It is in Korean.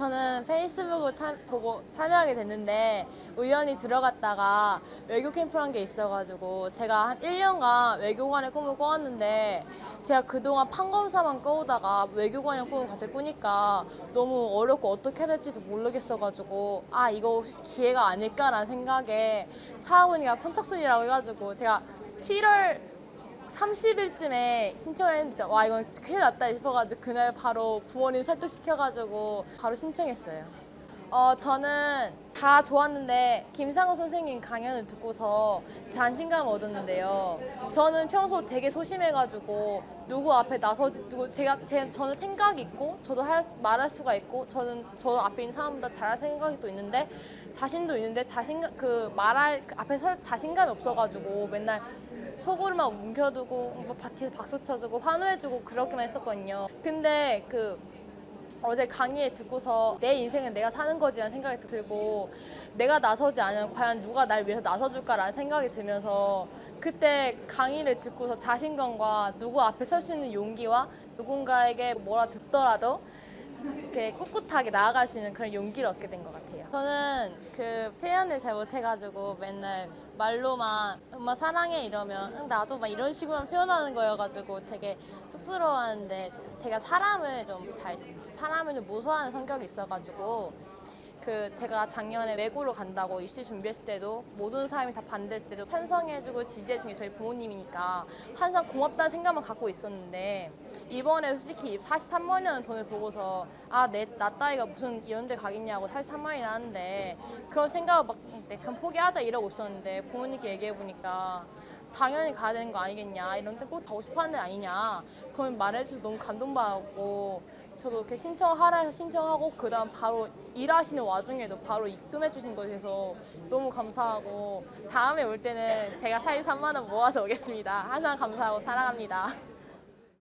저는 페이스북을 참, 보고 참여하게 됐는데 우연히 들어갔다가 외교 캠프란 게 있어가지고 제가 한 1년간 외교관의 꿈을 꿔왔는데 제가 그동안 판검사만 꿔오다가 외교관의 꿈을 같이 꾸니까 너무 어렵고 어떻게 해야 될지도 모르겠어가지고 아 이거 혹시 기회가 아닐까라는 생각에 차은이가 선착순이라고 해가지고 제가 7월 30일쯤에 신청을 했는데 와 이건 큰일 났다 싶어가지고 그날 바로 부모님 설득시켜가지고 바로 신청했어요. 어 저는 다 좋았는데 김상우 선생님 강연을 듣고서 자신감을 얻었는데요. 저는 평소 되게 소심해가지고 누구 앞에 나서 누구 제가 제 저는 생각이 있고 저도 할 말할 수가 있고 저는 저 앞에 있는 사람보다 잘할 생각이 또 있는데 자신도 있는데 자신감 그 말할 그 앞에 서 자신감이 없어가지고 맨날 속으로만 뭉겨두고 뭐 박수 쳐주고 환호해주고 그렇게만 했었거든요. 근데 그 어제 강의 듣고서 내 인생은 내가 사는 거지라는 생각이 들고 내가 나서지 않으면 과연 누가 날 위해서 나서줄까라는 생각이 들면서 그때 강의를 듣고서 자신감과 누구 앞에 설 수 있는 용기와 누군가에게 뭐라 듣더라도 이렇게 꿋꿋하게 나아갈 수 있는 그런 용기를 얻게 된 것 같아요. 저는 그 표현을 잘 못해가지고 맨날 말로만 엄마 사랑해 이러면 응, 나도 막 이런 식으로만 표현하는 거여가지고 되게 쑥스러워하는데 제가 사람을 좀 잘 사람을 좀 무서워하는 성격이 있어가지고 그 제가 작년에 외고로 간다고 입시 준비했을 때도 모든 사람이 다 반대했을 때도 찬성해주고 지지해준 게 저희 부모님이니까 항상 고맙다는 생각만 갖고 있었는데 이번에 솔직히 43만 원의 돈을 보고서 아내나 따위가 무슨 이런 데 가겠냐고 43만 원이 나는데 그런 생각을 막 네, 그럼 포기하자 이러고 있었는데 부모님께 얘기해 보니까 당연히 가야 되는 거 아니겠냐 이런 데 꼭 가고 싶어 하는 데 아니냐 그런 말해줘서 너무 감동받았고 저도 이렇게 신청하라 해서 신청하고 그다음 바로 일하시는 와중에도 바로 입금해 주신 것에서 너무 감사하고 다음에 올 때는 제가 43만 원 모아서 오겠습니다. 항상 감사하고 사랑합니다.